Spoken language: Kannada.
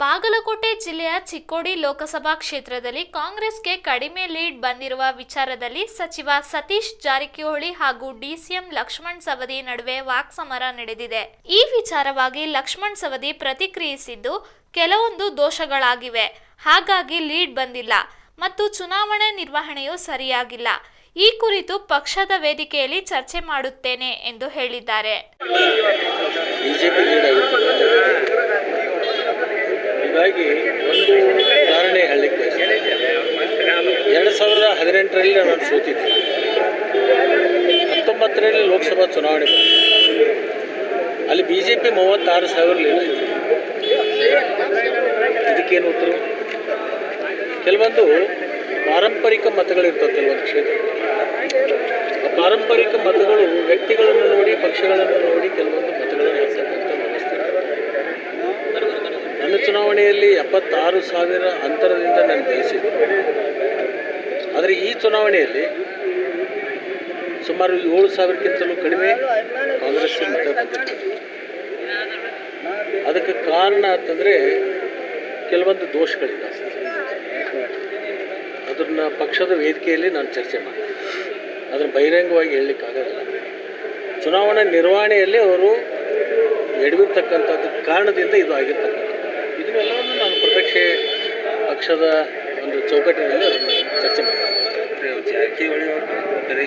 ಬಾಗಲಕೋಟೆ ಜಿಲ್ಲೆಯ ಚಿಕ್ಕೋಡಿ ಲೋಕಸಭಾ ಕ್ಷೇತ್ರದಲ್ಲಿ ಕಾಂಗ್ರೆಸ್ಗೆ ಕಡಿಮೆ ಲೀಡ್ ಬಂದಿರುವ ವಿಚಾರದಲ್ಲಿ ಸಚಿವ ಸತೀಶ್ ಜಾರಕಿಹೊಳಿ ಹಾಗೂ ಡಿಸಿಎಂ ಲಕ್ಷ್ಮಣ್ ಸವದಿ ನಡುವೆ ವಾಕ್ಸಮರ ನಡೆದಿದೆ. ಈ ವಿಚಾರವಾಗಿ ಲಕ್ಷ್ಮಣ್ ಸವದಿ ಪ್ರತಿಕ್ರಿಯಿಸಿದ್ದು, ಕೆಲವೊಂದು ದೋಷಗಳಾಗಿವೆ. ಹಾಗಾಗಿ ಲೀಡ್ ಬಂದಿಲ್ಲ ಮತ್ತು ಚುನಾವಣೆ ನಿರ್ವಹಣೆಯು ಸರಿಯಾಗಿಲ್ಲ. ಈ ಕುರಿತು ಪಕ್ಷದ ವೇದಿಕೆಯಲ್ಲಿ ಚರ್ಚೆ ಮಾಡುತ್ತೇನೆ ಎಂದು ಹೇಳಿದ್ದಾರೆ. ಹೀಗಾಗಿ ಒಂದು ಉದಾಹರಣೆ ಹೇಳಲಿಕ್ಕೆ ಎರಡು ಸಾವಿರದ ಹದಿನೆಂಟರಲ್ಲಿ ನಾನು ಸೋತಿದ್ದೆ. ಹತ್ತೊಂಬತ್ತರಲ್ಲಿ ಲೋಕಸಭಾ ಚುನಾವಣೆ. ಅಲ್ಲಿ ಬಿ ಜೆ ಪಿ ಮೂವತ್ತಾರು ಸಾವಿರ ಇದಕ್ಕೇನು ಉತ್ತರ? ಕೆಲವೊಂದು ಪಾರಂಪರಿಕ ಮತಗಳಿರ್ತವೆ ಕೆಲವೊಂದು ಕ್ಷೇತ್ರ ಪಾರಂಪರಿಕ ಮತಗಳು ವ್ಯಕ್ತಿಗಳನ್ನು ನೋಡಿ, ಪಕ್ಷಗಳನ್ನು ನೋಡಿ, ಕೆಲವೊಂದು ಚುನಾವಣೆಯಲ್ಲಿ ಎಪ್ಪತ್ತಾರು ಸಾವಿರ ಅಂತರದಿಂದ ನಾನು ಗೆಲ್ಲಿಸಿದ್ದೆ ಆದರೆ ಈ ಚುನಾವಣೆಯಲ್ಲಿ ಸುಮಾರು ಏಳು ಸಾವಿರಕ್ಕಿಂತಲೂ ಕಡಿಮೆ ಕಾಂಗ್ರೆಸ್ ಮತ ಬಂದಿತ್ತು ಅದಕ್ಕೆ ಕಾರಣ ಅಂತಂದರೆ ಕೆಲವೊಂದು ದೋಷಗಳಿಲ್ಲ ಅದನ್ನು ಪಕ್ಷದ ವೇದಿಕೆಯಲ್ಲಿ ನಾನು ಚರ್ಚೆ ಮಾಡ್ತೀನಿ. ಅದನ್ನು ಬಹಿರಂಗವಾಗಿ ಹೇಳಲಿಕ್ಕಾಗಲ್ಲ ಚುನಾವಣಾ ನಿರ್ವಹಣೆಯಲ್ಲಿ ಅವರು ಎಡವಿರ್ತಕ್ಕಂಥದ್ದು ಕಾರಣದಿಂದ ಇದು ಆಗಿರ್ತಕ್ಕಂಥದ್ದು. ಇದನ್ನೆಲ್ಲವನ್ನು ನಾನು ಪ್ರತ್ಯಕ್ಷೆ ಪಕ್ಷದ ಒಂದು ಚೌಕಟ್ಟಿನಲ್ಲಿ ಅದನ್ನು ಚರ್ಚೆ ಮಾಡ್ತೀನಿ. ಜಾರಕಿಹೊಳಿ ಅವರು